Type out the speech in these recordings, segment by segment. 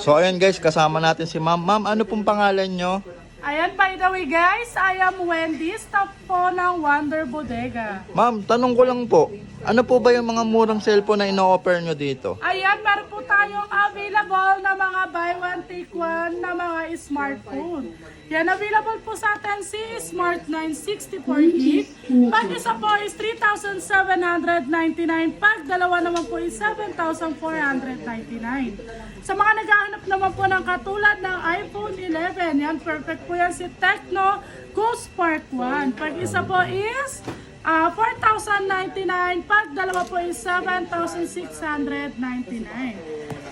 So ayun guys, kasama natin si ma'am. Ma'am, ano pong pangalan nyo? Ayan, by the way guys, I am Wendy, staff po ng Wonder Bodega. Ma'am, tanong ko lang po, ano po ba yung mga murang cellphone na ino-offer nyo dito? Ayan, meron po tayong available na mga buy one, take one na mga smartphone. Yan, available po sa atin si Smart 9 64 gig. Pag isa po is 3,799. Pag dalawa naman po is 7,499. Sa mga naghahanap naman po ng katulad ng iPhone 11, yan, perfect po yan si Tecno Go Spark 1. Pag isa po is Ah, 4,099. Pag dalawa po is 7,699.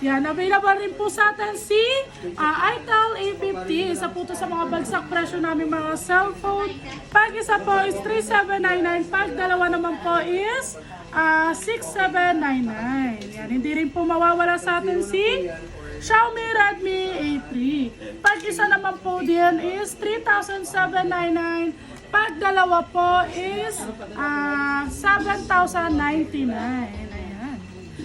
Yan, available rin po sa atin si ah, Itel A50. Isa po to sa mga bagsak presyo namin mga cellphone. Pag isa po is 3,799. Pag dalawa naman po is ah, 6,799. Yan, hindi rin po mawawala sa atin si Xiaomi Redmi A3. Pag isa naman po din is 3,799. Pag dalawa po is ah 7,099. Ayan.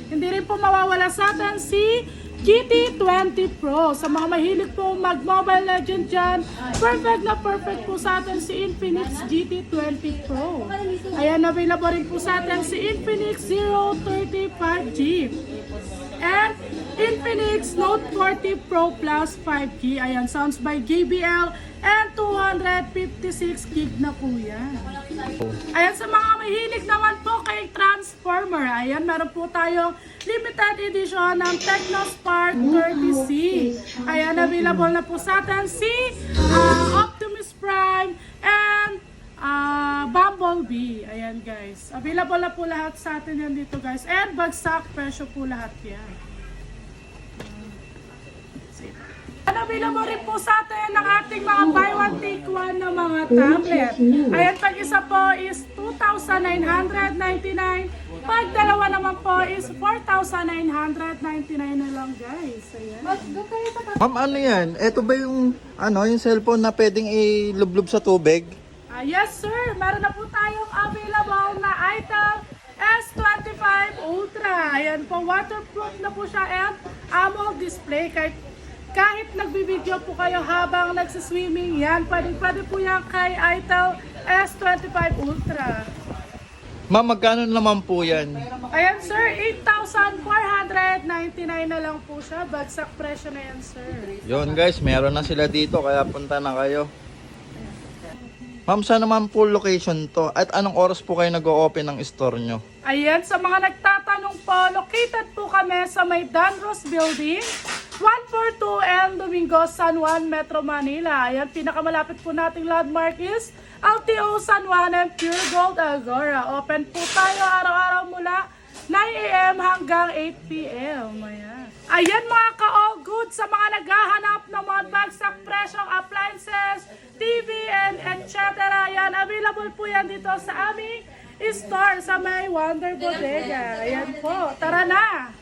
Hindi rin po mawawala sa atin si GT20 Pro. Sa mga mahilig po mag-Mobile Legend dyan, perfect na perfect po sa atin si Infinix GT20 Pro. Ayan, available rin po sa atin si Infinix 030 5G. And Infinix Note 40 Pro Plus 5G. Ayan, sounds by JBL. And 256 gig na po yan. Ayan, sa mga mahilig naman po kay Transformer. Ayan, meron po tayong limited edition ng Technospark 30C. Ayan, available na po sa atin si ah, Optimus Prime and Ah, Bumblebee. Ayan guys. Available na po lahat sa atin yan dito guys. And bagsak presyo po lahat yan. And available rin po sa atin ng ating mga buy one take one na mga tablet. Ayan, pag isa po is 2,999. Pag dalawa naman po is 4,999 na lang guys. Ayan. Ma'am, ano yan? Ito ba yung, ano, yung cellphone na pwedeng ilublob sa tubig? Ah, yes sir, meron na po tayong available na item S25 Ultra. Ayan po, waterproof na po siya and AMOLED display. Kahit, kahit nagbibideo po kayo habang nagsiswimming, yan, pwede, pwede po yan kay Itel S25 Ultra. Ma'am, magkano naman po yan? Ayan sir, 8,499 na lang po siya. Bagsak presyo na yan sir. Yon guys, meron na sila dito kaya punta na kayo. Ma'am, saan naman po location to? At anong oras po kayo nag-o-open ng store nyo? Ayan, sa mga nagtatanong po, located po kami sa may Danros Building, 142 and Domingo, San Juan, Metro Manila. Ayan, pinakamalapit po nating landmark is LTO San Juan and Pure Gold Agora. Open po tayo araw-araw mula 9 a.m. hanggang 8 p.m. Ayan. Ayan mga ka-all good sa mga naghahanap ng mga bagsak presyong appliances, TV, and etc. Ayan, available po yan dito sa aming store sa may Wonder Bodega. Ayan po, tara na!